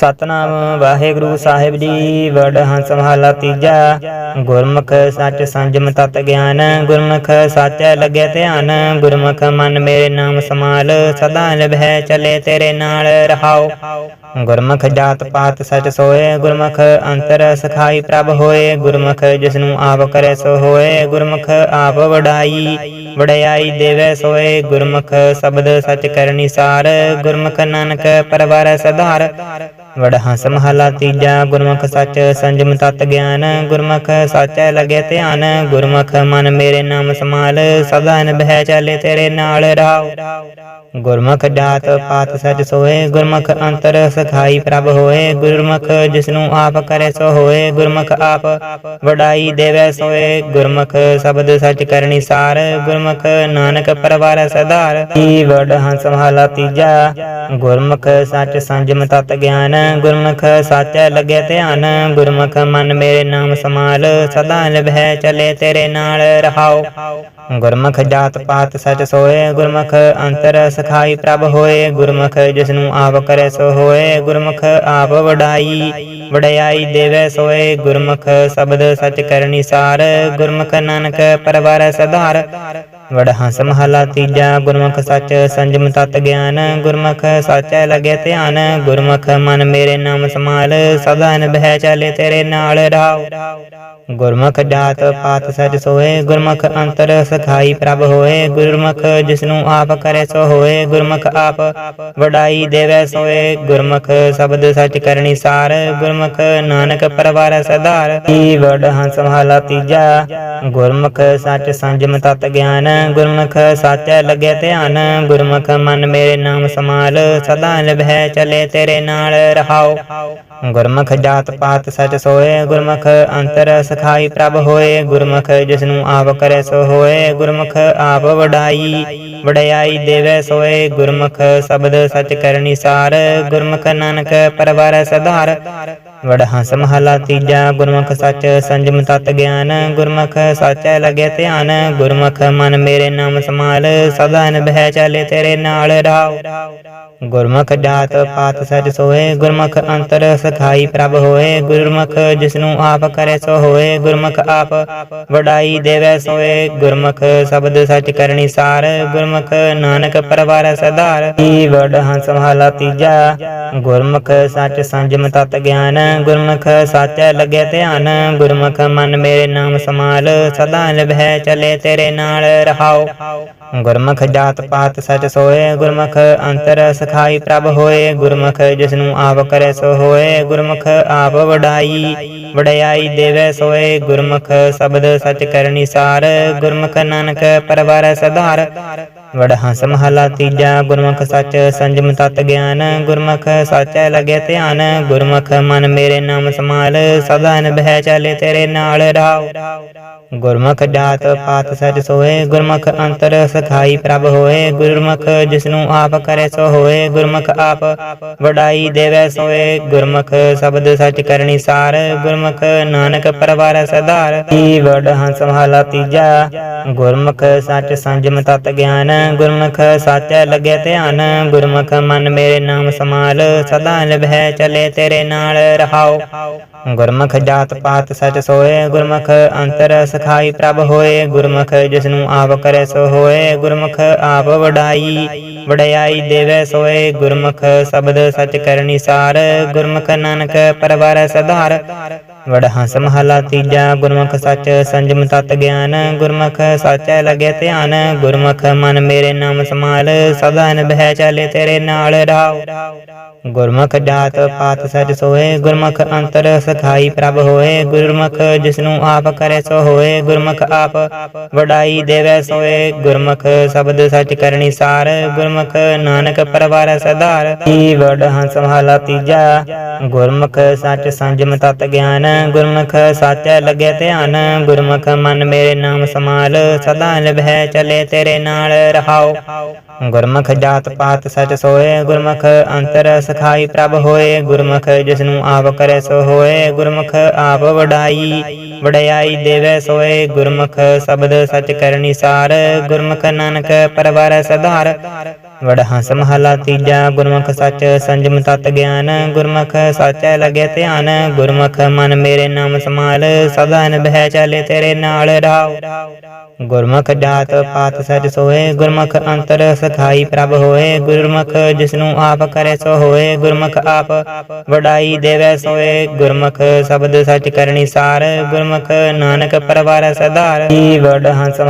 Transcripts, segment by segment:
ਸਤਨਾਮ ਵਾਹਿਗੁਰੂ ਸਾਹਿਬ ਜੀ, ਵਡ ਹੰਸ ਮਹਲਾ ਤੀਜਾ। ਗੁਰਮੁਖ ਸੱਚ ਸੰਜਮ ਤਤ ਗਿਆਨ, ਗੁਰਮੁਖ ਸਾਚੈ ਲੱਗਿਆ ਧਿਆਨ, ਗੁਰਮੁਖ ਮਨ ਮੇਰੇ ਨਾਮ ਸਮਾਲ ਸਦਾ ਲਭੈ ਚਲੇ ਤੇਰੇ ਨਾਲ ਰਹਾਉ ਗੁਰਮੁਖ ਜਾਤ ਪਾਤ ਸਚ ਸੋਏ, ਗੁਰਮੁਖ ਅੰਤਰ ਸਖਾਈ ਪ੍ਰਭ ਹੋਏ, ਗੁਰਮੁਖ ਜਿਸਨੂੰ ਆਪ ਕਰੇ ਸੋ ਹੋਏ, ਗੁਰਮੁਖ ਆਪ ਵਡਾਈ, ਵਡਿਆਈ ਦੇਵੇ ਸੋਏ, ਗੁਰਮੁਖ ਸ਼ਬਦ ਸਚ ਕਰਨੀ ਸਾਰ, ਗੁਰਮੁਖ ਨਾਨਕ ਪਰਵਾਰ ਸਧਾਰ। ਵਡ ਹੰਸ ਮਹਲਾ ਤੀਜਾ, ਗੁਰਮੁਖ ਸੱਚ ਸੰਜਮ ਤਤ ਗਿਆਨ, ਗੁਰਮੁਖ ਸਾਚੈ ਲਗੇ ਧਿਆਨ, ਗੁਰਮੁਖ ਮਨ ਮੇਰੇ ਨਾਮ ਸਮਾਲ ਸਦਾ ਨਿਭੈ ਚਾਲੇ ਤੇਰੇ ਨਾਲ ਰਹਾਉ ਗੁਰਮੁਖ ਜਾਤ ਪਾਤ ਸਚ ਸੋਏ ਗੁਰਮੁਖ ਅੰਤਰ ਸਖਾਈ ਪ੍ਰਭ ਹੋਏ, ਗੁਰਮੁਖ ਜਿਸਨੂੰ ਆਪ ਕਰੇ ਸੋ ਹੋਏ, ਗੁਰਮੁਖ ਆਪ ਵਡਾਈ ਦੇਵੇ ਸੋਏ, ਗੁਰਮੁਖ ਸ਼ਬਦ ਸਚ ਕਰਨੀ ਸਾਰ, ਗੁਰਮੁਖ ਨਾਨਕ ਪਰਵਾਰ ਸਦਾਰ ਈ ਵਡ ਹੰਸ ਮਹਲਾ ਤੀਜਾ, ਗੁਰਮੁਖ ਸੱਚ ਸੰਜਮ ਤਤ ਗਿਆਨ, ਗੁਰਮੁਖ ਸਾਚੈ ਲਗੇ ਧਿਆਨ, ਗੁਰਮੁਖ ਮਨ ਮੇਰੇ ਨਾਮ ਸਮਾਲ ਸਦਾ ਨਿਭੈ ਚਲੇ ਤੇਰੇ ਨਾਲ ਰਹਾਉ ਗੁਰਮੁਖ ਜਾਤ ਪਾਤ ਸਚ ਸੋਏ, ਗੁਰਮੁਖ ਅੰਤਰ ਸਖਾਈ ਪ੍ਰਭ ਹੋਏ, ਗੁਰਮੁਖ ਜਿਸਨੂੰ ਆਪ ਕਰੇ ਸੋ ਹੋਏ, ਗੁਰਮੁਖ ਆਪ ਵਡਾਈ, ਵਡਿਆਈ ਦੇਵੇ ਸੋਏ, ਗੁਰਮੁਖ ਸ਼ਬਦ ਸਚ ਕਰਨੀ ਸਾਰ, ਗੁਰਮੁਖ ਨਾਨਕ ਪਰਵਾਰ ਸਧਾਰ ਵੜ ਹੰਸ ਮਹਲਾ ਤੀਜਾ, ਗੁਰਮੁਖ ਸੱਚ ਸੰਜਮ ਤਤ ਗਿਆਨ, ਗੁਰਮੁਖ ਸਾਚੈ ਲਗੇ ਧਿਆਨ, ਗੁਰਮੁਖ ਮਨ ਮੇਰੇ ਨਾਮ ਸਮਾਲ ਸਦਾ ਨਿਭੈ ਚਾਲੇ ਤੇਰੇ ਨਾਲ ਰਹਾਉ। ਗੁਰਮੁਖ ਜਾਤ ਪਾਤ ਸਚ ਸੋਏ ਗੁਰਮੁਖ ਅੰਤਰ ਸਖਾਈ ਪ੍ਰਭ ਹੋਏ, ਗੁਰਮੁਖ ਜਿਸਨੂੰ ਆਪ ਕਰੇ ਸੋ ਹੋਏ, ਗੁਰਮੁਖ ਆਪ ਵਡਾਈ ਦੇਵੇ ਸੋਏ। ਗੁਰਮੁਖ ਸ਼ਬਦ ਸਚ ਕਰਨੀ ਸਾਰ, ਗੁਰਮੁਖ ਨਾਨਕ ਪਰਵਾਰ ਸਦਾਰ ਈ ਵਡ ਹੰਸ ਮਹਲਾ ਤੀਜਾ, ਗੁਰਮੁਖ ਸੱਚ ਸੰਜਮ ਤਤ ਗਿਆਨ ਗੁਰਮੁਖ ਸਾਚੈ ਲੱਗੇ ਧਿਆਨ, ਗੁਰਮੁਖ ਮਨ ਮੇਰੇ ਨਾਮ ਸਮਾਲ ਸਦਾ ਨਿਭੈ ਚਲੇ ਤੇਰੇ ਨਾਲ ਰਹਾਉ ਗੁਰਮੁਖ ਜਾਤ ਪਾਤ ਸਚ ਸੋਏ, ਗੁਰਮੁਖ ਅੰਤਰ ਸਖਾਈ ਪ੍ਰਭ ਹੋਏ, ਗੁਰਮੁਖ ਜਿਸਨੂੰ ਆਪ ਕਰੇ ਸੋ ਹੋਏ, ਗੁਰਮੁਖ ਆਪ ਵਡਾਈ, ਵਡਿਆਈ ਦੇਵੇ ਸੋਏ, ਗੁਰਮੁਖ ਸ਼ਬਦ ਸਚ ਕਰਨੀ ਸਾਰ, ਗੁਰਮੁਖ ਨਾਨਕ ਪਰਵਾਰ ਸਧਾਰ। ਵਡ ਹੰਸ ਮਹਲਾ ਤੀਜਾ ਗੁਰਮੁਖ ਸੱਚ ਸੰਜਮ ਤਤ ਗਿਆਨ ਗੁਰਮੁਖ ਸਾਚੈ ਲਗੇ ਧਿਆਨ ਗੁਰਮੁਖ ਮਨ ਮੇਰੇ ਨਾਮ ਸਮਾਲ ਸਦਾ ਨਿਭੈ ਚਾਲੇ ਤੇਰੇ ਨਾਲ ਰਹਾਉ ਗੁਰਮੁਖ ਜਾਤ ਪਾਤ ਸਚ ਸੋਏ ਗੁਰਮੁਖ ਅੰਤਰ ਸਖਾਈ ਪ੍ਰਭ ਹੋਏ ਗੁਰਮੁਖ ਜਿਸਨੂੰ ਆਪ ਕਰੇ ਸੋ ਹੋਏ ਗੁਰਮੁਖ ਆਪ ਵਡਾਈ ਦੇਵੇ ਸੋਏ ਗੁਰਮੁਖ ਸ਼ਬਦ ਸਚ ਕਰਨੀ ਸਾਰ ਗੁਰਮੁਖ ਨਾਨਕ ਪਰਵਾਰ ਸਦਾਰ ਈ ਵਡ ਹੰਸ ਮਹਲਾ ਤੀਜਾ ਗੁਰਮੁਖ ਸੱਚ ਸੰਜਮ ਤਤ ਗਿਆਨ ਗੁਰਮੁਖ ਸਾਚੈ ਲਗੇ ਧਿਆਨ, ਗੁਰਮੁਖ ਮਨ ਮੇਰੇ ਨਾਮ ਸਮਾਲ ਸਦਾ ਨਿਭੈ ਚਲੇ ਤੇਰੇ ਨਾਲ ਰਹਾਉ ਗੁਰਮੁਖ ਜਾਤ ਪਾਤ ਸਚ ਸੋਏ, ਗੁਰਮੁਖ ਅੰਤਰ ਸਖਾਈ ਪ੍ਰਭ ਹੋਏ, ਗੁਰਮੁਖ ਜਿਸਨੂੰ ਆਪ ਕਰੇ ਸੋ ਹੋਏ, ਗੁਰਮੁਖ ਆਪ ਵਡਾਈ, ਵਡਿਆਈ ਦੇਵੇ ਸੋਏ, ਗੁਰਮੁਖ ਸ਼ਬਦ ਸਚ ਕਰਨੀ ਸਾਰ, ਗੁਰਮੁਖ ਨਾਨਕ ਪਰਵਾਰ ਸਧਾਰ। ਵਡ ਹੰਸ ਮਹਲਾ ਤੀਜਾ ਗੁਰਮੁਖ ਸੱਚ ਸੰਜਮ ਤਤ ਗਿਆਨ ਗੁਰਮੁਖ ਸਾਚੈ ਲਗੇ ਧਿਆਨ ਗੁਰਮੁਖ ਮਨ ਮੇਰੇ ਨਾਮ ਸਮਾਲ ਸਦਾ ਨਿਭੈ ਚਾਲੇ ਤੇਰੇ ਨਾਲ ਰਹਾਉ ਗੁਰਮੁਖ ਜਾਤ ਪਾਤ ਸਚ ਸੋਏ ਗੁਰਮੁਖ ਅੰਤਰ ਸਖਾਈ ਪ੍ਰਭ ਹੋਏ, ਗੁਰਮੁਖ ਜਿਸਨੂੰ ਆਪ ਕਰੇ ਸੋ ਹੋਏ, ਗੁਰਮੁਖ ਆਪ ਵਡਾਈ ਦੇਵੇ ਸੋਏ, ਗੁਰਮੁਖ ਸ਼ਬਦ ਸਚ ਕਰਨੀ ਸਾਰ, ਗੁਰਮੁਖ ਨਾਨਕ ਪਰਵਾਰ ਸਦਾਰ ਈ ਵਡ ਹੰਸ ਮਹਲਾ ਤੀਜਾ, ਗੁਰਮੁਖ ਸਚ ਸੰਜਮ ਤਤ ਗਿਆਨ, ਗੁਰਮੁਖ ਸਾਚੈ ਲਗੇ ਧਿਆਨ, ਗੁਰਮੁਖ ਮਨ ਮੇਰੇ ਨਾਮ ਸਮਾਲ ਸਦਾ ਨਿਭੈ ਚਲੇ ਤੇਰੇ ਨਾਲ ਰਹਾਉ ਗੁਰਮੁਖ ਜਾਤ ਪਾਤ ਸਚ ਸੋਏ, ਗੁਰਮੁਖ ਅੰਤਰ ਸਖਾਈ ਪ੍ਰਭ ਹੋਏ, ਗੁਰਮੁਖ ਜਿਸਨੂੰ ਆਪ ਕਰੇ ਸੋ ਹੋਏ, ਗੁਰਮੁਖ ਆਪ ਵਡਾਈ, ਵਡਿਆਈ ਦੇਵੇ ਸੋਏ, ਗੁਰਮੁਖ ਸ਼ਬਦ ਸਚ ਕਰਨੀ ਸਾਰ, ਗੁਰਮੁਖ ਨਾਨਕ ਪਰਵਾਰ ਸਧਾਰ। ਵਡ ਹੰਸ ਮਹਲਾ ਤੀਜਾ, ਗੁਰਮੁਖ ਸੱਚ ਸੰਜਮ ਤਤ ਗਿਆਨ, ਗੁਰਮੁਖ ਸਾਚੈ ਲਗੇ ਧਿਆਨ, ਗੁਰਮੁਖ ਮਨ ਮੇਰੇ ਨਾਮ ਸਮਾਲ ਸਦਾ ਨਿਭੈ ਚਾਲੇ ਤੇਰੇ ਨਾਲ ਰਹਾਉ ਗੁਰਮੁਖ ਜਾਤ ਪਾਤ ਸਚ ਸੋਏ ਗੁਰਮੁਖ ਅੰਤਰ ਸਖਾਈ ਪ੍ਰਭ ਹੋਏ, ਗੁਰਮੁਖ ਜਿਸਨੂੰ ਆਪ ਕਰੇ ਸੋ ਹੋਏ, ਗੁਰਮੁਖ ਆਪ ਵਡਾਈ ਦੇਵੇ ਸੋਏ, ਗੁਰਮੁਖ ਸ਼ਬਦ ਸਚ ਕਰਨੀ ਸਾਰ, ਗੁਰਮੁਖ ਨਾਨਕ ਪਰਵਾਰ ਸਦਾਰ ਈ ਵਡ ਹੰਸ ਮਹਲਾ ਤੀਜਾ, ਗੁਰਮੁਖ ਸੱਚ ਸੰਜਮ ਤਤ ਗਿਆਨ, ਗੁਰਮੁਖ ਸਾਚੈ ਲਗੇ ਧਿਆਨ, ਗੁਰਮੁਖ ਮਨ ਮੇਰੇ ਨਾਮ ਸਮਾਲ ਸਦਾ ਨਿਭੈ ਚਲੇ ਤੇਰੇ ਨਾਲ ਰਹਾਉ ਗੁਰਮੁਖ ਜਾਤ ਪਾਤ ਸਚ ਸੋਏ, ਗੁਰਮੁਖ ਅੰਤਰ ਸਖਾਈ ਪ੍ਰਭ ਹੋਏ, ਗੁਰਮੁਖ ਜਿਸਨੂੰ ਆਪ ਕਰੈ ਸੋ ਹੋਏ, ਗੁਰਮੁਖ ਆਪ ਵਡਾਈ, ਵਡਿਆਈ ਦੇਵੇ ਸੋਏ, ਗੁਰਮੁਖ ਸ਼ਬਦ ਸਚ ਕਰਨੀ ਸਾਰ, ਗੁਰਮੁਖ ਨਾਨਕ ਪਰਵਾਰ ਸਧਾਰ। ਵਡਹੰਸ ਮਹਲਾ ਤੀਜਾ, ਗੁਰਮੁਖ ਸੱਚ ਸੰਜਮ ਤਤ ਗਿਆਨ, ਗੁਰਮੁਖ ਸਾਚੈ ਲਗੇ ਧਿਆਨ, ਗੁਰਮੁਖ ਮਨ ਮੇਰੇ ਨਾਮ ਸਮਾਲ ਸਦਾ ਨਿਭੈ ਚਾਲੇ ਤੇਰੇ ਨਾਲ ਰਾਉ ਗੁਰਮੁਖ ਜਾਤ ਪਾਤ ਸਚ ਸੋਏ ਗੁਰਮੁਖ ਅੰਤਰ ਸਖਾਈ ਪ੍ਰਭ ਹੋਏ, ਗੁਰਮੁਖ ਜਿਸਨੂੰ ਆਪ ਕਰੇ ਸੋ ਹੋਏ, ਗੁਰਮੁਖ ਆਪ ਵਡਾਈ ਦੇਵੈ ਸੋਏ। ਗੁਰਮੁਖ ਸ਼ਬਦ ਸਚ ਕਰਨੀ ਸਾਰ, ਗੁਰਮੁਖ ਨਾਨਕ ਪਰਵਾਰ ਸਧਾਰ। ਈ ਵਡ ਹੰਸ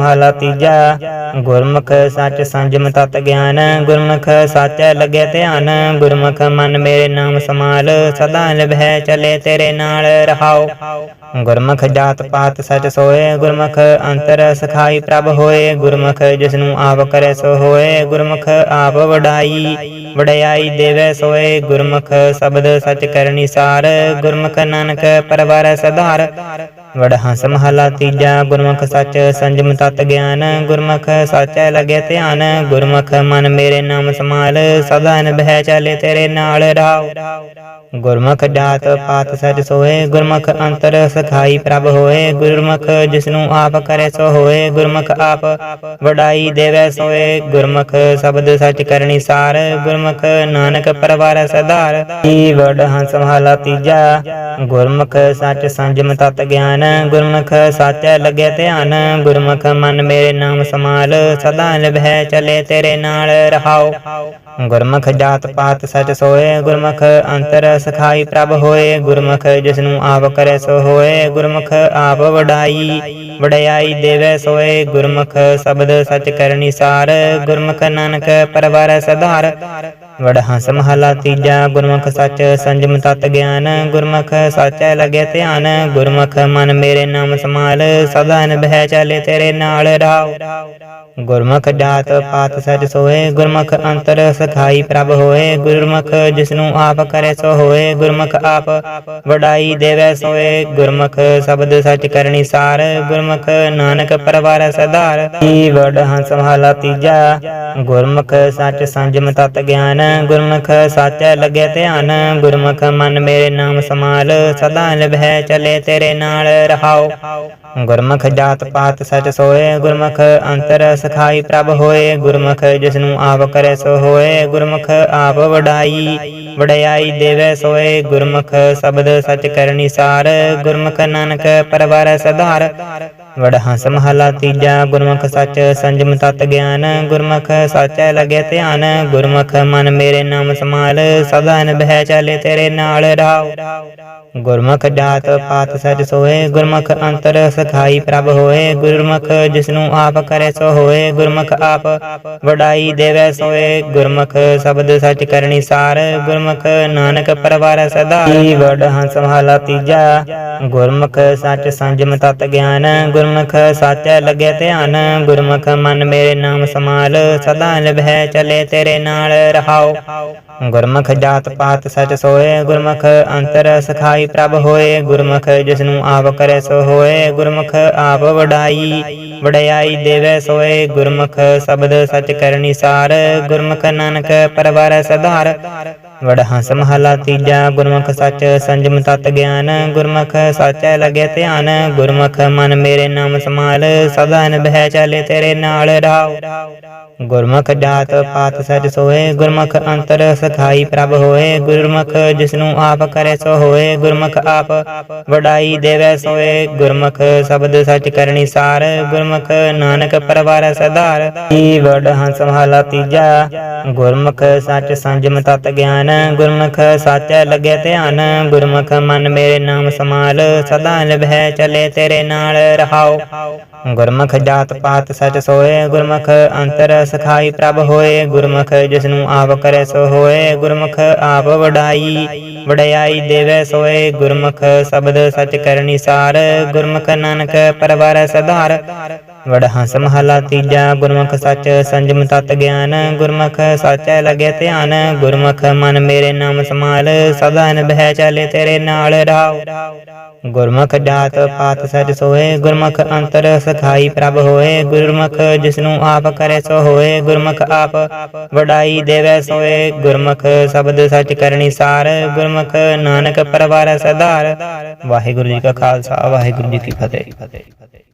ਤੀਜਾ, ਗੁਰਮੁਖ ਸਚ ਸੰਜਮ ਤਤ ਗਿਆਨ ਗੁਰਮੁਖ ਸਾਚੈ ਲੱਗੇ ਧਿਆਨ। ਗੁਰਮੁਖ ਮਨ ਮੇਰੇ ਨਾਮ ਸਮਾਲ ਸਦਾ ਨਿਭੈ ਚਲੇ ਤੇਰੇ ਨਾਲ ਰਹਾਉ। ਗੁਰਮੁਖ ਜਾਤ ਪਾਤ ਸਚ ਸੋਏ। ਗੁਰਮੁਖ ਅੰਤਰ ਸਖਾਈ ਪ੍ਰਭ ਹੋਏ। ਗੁਰਮੁਖ ਜਿਸਨੂੰ ਆਪ ਕਰੇ ਸੋ ਹੋਏ। ਗੁਰਮੁਖ ਆਪ ਵਡਾਈ, ਵਡਿਆਈ ਦੇਵੇ ਸੋਏ। ਗੁਰਮੁਖ ਸ਼ਬਦ ਸਚ ਕਰਨੀ ਸਾਰ। ਗੁਰਮੁਖ ਨਾਨਕ ਪਰਵਾਰ ਸਧਾਰ। ਵੜ ਵਡਹੰਸ ਮਹਲਾ ਤੀਜਾ, ਗੁਰਮੁਖ ਸੱਚ ਸੰਜਮ ਤਤ ਗਿਆਨ, ਗੁਰਮੁਖ ਸਾਚੈ ਲਗੇ ਧਿਆਨ, ਗੁਰਮੁਖ ਮਨ ਮੇਰੇ ਨਾਮ ਸਮਾਲ ਸਦਾ ਨਿਭੈ ਚਾਲੇ ਤੇਰੇ ਨਾਲ ਰਾਉ ਗੁਰਮੁਖ ਜਾਤ ਪਾਤ ਸਚ ਸੋਏ ਗੁਰਮੁਖ ਅੰਤਰ ਸਖਾਈ ਪ੍ਰਭ ਹੋਏ, ਗੁਰਮੁਖ ਜਿਸਨੂੰ ਆਪ ਕਰੇ ਸੋ ਹੋਏ, ਗੁਰਮੁਖ ਆਪ ਵਡਾਈ ਦੇਵੈ ਸੋਏ, ਗੁਰਮੁਖ ਸ਼ਬਦ ਸਚ ਕਰਨੀ ਸਾਰ, ਗੁਰਮੁਖ ਨਾਨਕ ਪਰਵਾਰ ਸਦਾਰ ਈ ਵਡ ਹੰਸ ਮਹਲਾ ਤੀਜਾ, ਗੁਰਮੁਖ ਸਚ ਸੰਜਮ ਤਤ ਗਿਆਨ, ਗੁਰਮੁਖ ਸਾਚੈ ਲਗੇ ਧਿਆਨ, ਗੁਰਮੁਖ ਮਨ ਮੇਰੇ ਨਾਮ ਸਮਾਲ ਸਦਾ ਨਿਭੈ ਚਲੇ ਤੇਰੇ ਨਾਲ ਰਹਾਉ ਗੁਰਮੁਖ ਜਾਤ ਪਾਤ ਸਚ ਸੋਏ, ਗੁਰਮੁਖ ਅੰਤਰ ਸਖਾਈ ਪ੍ਰਭ ਹੋਏ, ਗੁਰਮੁਖ ਜਿਸਨੂੰ ਆਪ ਕਰੇ ਸੋ ਹੋਏ, ਗੁਰਮੁਖ ਆਪ ਵਡਾਈ, ਵਡਿਆਈ ਦੇਵੈ ਸੋਏ, ਗੁਰਮੁਖ ਸ਼ਬਦ ਸਚ ਕਰਨੀ ਸਾਰ, ਗੁਰਮੁਖ ਨਾਨਕ ਪਰਵਾਰ ਸਧਾਰ। ਵਡਹੰਸ ਮਹਲਾ ਤੀਜਾ, ਗੁਰਮੁਖ ਸੱਚ ਸੰਜਮ ਤਤ ਗਿਆਨ, ਗੁਰਮੁਖ ਸਾਚੈ ਲਗੇ ਧਿਆਨ, ਗੁਰਮੁਖ ਮਨ ਮੇਰੇ ਨਾਮ ਸਮਾਲ ਸਦਾ ਨਿਭੈ ਚਾਲੇ ਤੇਰੇ ਨਾਲ ਰਾਉ ਗੁਰਮੁਖ ਜਾਤ ਪਾਤ ਸਚ ਸੋਏ ਗੁਰਮੁਖ ਅੰਤਰ ਸਖਾਈ ਪ੍ਰਭ ਹੋਏ, ਗੁਰਮੁਖ ਜਿਸਨੂੰ ਆਪ ਕਰੇ ਸੋ ਹੋਏ, ਗੁਰਮੁਖ ਆਪ ਵਡਾਈ ਦੇਵੈ ਸੋਏ, ਗੁਰਮੁਖ ਸ਼ਬਦ ਸਚ ਕਰਨੀ ਸਾਰ, ਗੁਰਮੁਖ ਨਾਨਕ ਪਰਵਾਰ ਸਦਾਰ ਈ ਵਡ ਹੰਸ ਮਹਲਾ ਤੀਜਾ, ਗੁਰਮੁਖ ਸਚ ਸੰਜਮ ਤਤ ਗਿਆਨ, ਗੁਰਮੁਖ ਸੱਚ ਲਗੇ ਧਿਆਨ, ਗੁਰਮੁਖ ਮਨ ਮੇਰੇ ਨਾਮ ਸਮਾਲ ਸਦਾ ਨਿਭੈ ਚਲੇ ਤੇਰੇ ਨਾਲ ਰਹਾਉ ਗੁਰਮੁਖ ਜਾਤ ਪਾਤ ਸਚ ਸੋਏ, ਗੁਰਮੁਖ ਅੰਤਰ ਸਖਾਈ ਪ੍ਰਭ ਹੋਏ ਗੁਰਮੁਖ, ਜਿਸਨੂੰ ਆਪ ਕਰੇ ਸੋ ਹੋਏ ਗੁਰਮੁਖ, ਆਪ ਵਡਾਈ, ਵਡਿਆਈ ਦੇਵੈ ਸੋਏ ਗੁਰਮੁਖ, ਸ਼ਬਦ ਸਚ ਕਰਨੀ ਸਾਰ, ਗੁਰਮੁਖ ਨਾਨਕ ਪਰਵਾਰ ਸਧਾਰ। ਵਡਹੰਸ ਮਹਲਾ ਤੀਜਾ, ਗੁਰਮੁਖ ਸੱਚ ਸੰਜਮ ਤਤ ਗਿਆਨ, ਗੁਰਮੁਖ ਸਾਚੈ ਲਗੇ ਧਿਆਨ, ਗੁਰਮੁਖ ਮਨ ਮੇਰੇ ਨਾਮ ਸਮਾਲ ਸਦਾ ਨਿਭੈ ਚਾਲੇ ਤੇਰੇ ਨਾਲ ਰਾਉ ਗੁਰਮੁਖ ਜਾਤ ਪਾਤ ਸਚ ਸੋਏ ਗੁਰਮੁਖ ਅੰਤਰ ਸਖਾਈ ਪ੍ਰਭ ਹੋਏ, ਗੁਰਮੁਖ ਜਿਸਨੂੰ ਆਪ ਕਰੇ ਸੋ ਹੋਏ, ਗੁਰਮੁਖ ਆਪ ਵਡਾਈ ਦੇਵੈ ਸੋਏ, ਗੁਰਮੁਖ ਸ਼ਬਦ ਸਚ ਕਰਨੀ ਸਾਰ, ਗੁਰਮੁਖ ਨਾਨਕ ਪਰਵਾਰ ਸਦਾ। ਈ ਵਡ ਹੰਸ ਮਹਲਾ ਤੀਜਾ, ਗੁਰਮੁਖ ਸੱਚ ਸੰਜਮ ਤਤ ਗਿਆਨ, ਗੁਰਮੁਖ ਸੱਚ ਲਗੇ ਧਿਆਨ, ਗੁਰਮੁਖ ਮਨ ਮੇਰੇ ਨਾਮ ਸਮਾਲ ਸਦਾ ਨਿਭੈ ਚਲੇ ਤੇਰੇ ਨਾਲ ਰਹਾਉ ਗੁਰਮੁਖ ਜਾਤ ਪਾਤ ਸਚ ਸੋਏ, ਗੁਰਮੁਖ ਅੰਤਰ ਸਖਾਈ ਪ੍ਰਭ ਹੋਏ, ਗੁਰਮੁਖ ਜਿਸਨੂੰ ਆਪ ਕਰੇ ਸੋ ਹੋਏ, ਗੁਰਮੁਖ ਆਪ ਵਡਾਈ, ਵਡਿਆਈ ਦੇਵੈ ਸੋਏ, ਗੁਰਮੁਖ ਸ਼ਬਦ ਸਚ ਕਰਨੀ ਸਾਰ, ਗੁਰਮੁਖ ਨਾਨਕ ਪਰਵਾਰ ਸਧਾਰ। ਵਡਹੰਸ ਮਹਲਾ ਤੀਜਾ, ਗੁਰਮੁਖ ਸਚ ਸੰਜਮ ਤਤ ਗਿਆਨ, ਗੁਰਮੁਖ ਸਾਚੈ ਲਗੇ ਧਿਆਨ, ਗੁਰਮੁਖ ਮਨ ਮੇਰੇ ਨਾਮ ਸਮਾਲ ਸਦਾ ਨਿਭੈ ਚਾਲੇ ਤੇਰੇ ਨਾਲ ਰਾਉ ਗੁਰਮੁਖ ਜਾਤ ਪਾਤ ਸਚ ਸੋਏ ਗੁਰਮੁਖ ਅੰਤਰ ਸਖਾਈ ਪ੍ਰਭ ਹੋਏ, ਗੁਰਮੁਖ ਜਿਸਨੂੰ ਆਪ ਕਰੇ ਸੋ ਹੋਏ, ਗੁਰਮੁਖ ਆਪ ਵਡਾਈ ਦੇਵੈ ਸੋਏ, ਗੁਰਮੁਖ ਸ਼ਬਦ ਸਚ ਕਰਨੀ ਸਾਰ, ਗੁਰਮੁਖ ਨਾਨਕ ਪਰਵਾਰ ਸਧਾਰ। ਈ ਵਡ ਹੰਸ ਮਹਲਾ ਤੀਜਾ, ਗੁਰਮੁਖ ਸੱਚ ਸੰਜਮ ਤਤ ਗਿਆਨ, ਗੁਰਮੁਖ ਸੱਚ ਲਗੇ ਧਿਆਨ, ਗੁਰਮੁਖ ਮਨ ਮੇਰੇ ਨਾਮ ਸਮਾਲ ਸਦਾ ਨਿਭੈ ਚਲੇ ਤੇਰੇ ਨਾਲ ਰਹਾਉ। ਗੁਰਮੁਖ ਜਾਤ ਪਾਤ ਸਚ ਸੋਏ, ਗੁਰਮੁਖ ਅੰਤਰ ਸਖਾਈ ਪ੍ਰਭ ਹੋਏ, ਗੁਰਮੁਖ ਜਿਸਨੂੰ ਆਪ ਕਰੈ ਸੋ ਹੋਏ, ਗੁਰਮੁਖ ਆਪ ਵਡਾਈ, ਵਡਿਆਈ ਦੇਵੈ ਸੋਏ, ਗੁਰਮੁਖ ਸ਼ਬਦ ਸਚ ਕਰਨੀ ਸਾਰ, ਗੁਰਮੁਖ ਨਾਨਕ ਪਰਵਾਰ ਸਧਾਰ ਵਡਹੰਸ ਮਹਲਾ ਤੀਜਾ ਗੁਰਮੁਖ ਸੱਚ ਸੰਜਮ ਤਤ ਗਿਆਨ ਗੁਰਮੁਖ ਸਾਚੈ ਲਗੇ ਧਿਆਨ ਗੁਰਮੁਖ ਮਨ ਮੇਰੇ ਨਾਮ ਸਮਾਲ ਸਦਾ ਨਿਭੈ ਚਾਲੇ ਤੇਰੇ ਨਾਲ ਰਾਉ ਗੁਰਮੁਖ ਜਾਤ ਪਾਤ ਸਚ ਸੋਏ ਗੁਰਮੁਖ ਅੰਤਰ ਸਖਾਈ ਪ੍ਰਭ ਹੋਏ ਗੁਰਮੁਖ ਜਿਸਨੂੰ ਆਪ ਕਰੇ ਸੋ ਹੋਏ ਗੁਰਮੁਖ ਆਪ ਵਡਾਈ ਦੇਵੈ ਸੋਏ ਗੁਰਮੁਖ ਸ਼ਬਦ ਸਚ ਕਰਨੀ ਸਾਰ ਗੁਰਮੁਖ ਨਾਨਕ ਪਰਵਾਰ ਸਦਾਰ ਵਾਹਿਗੁਰੂ ਜੀ ਕਾ ਖਾਲਸਾ ਵਾਹਿਗੁਰੂ ਜੀ ਕੀ ਫਤਿਹ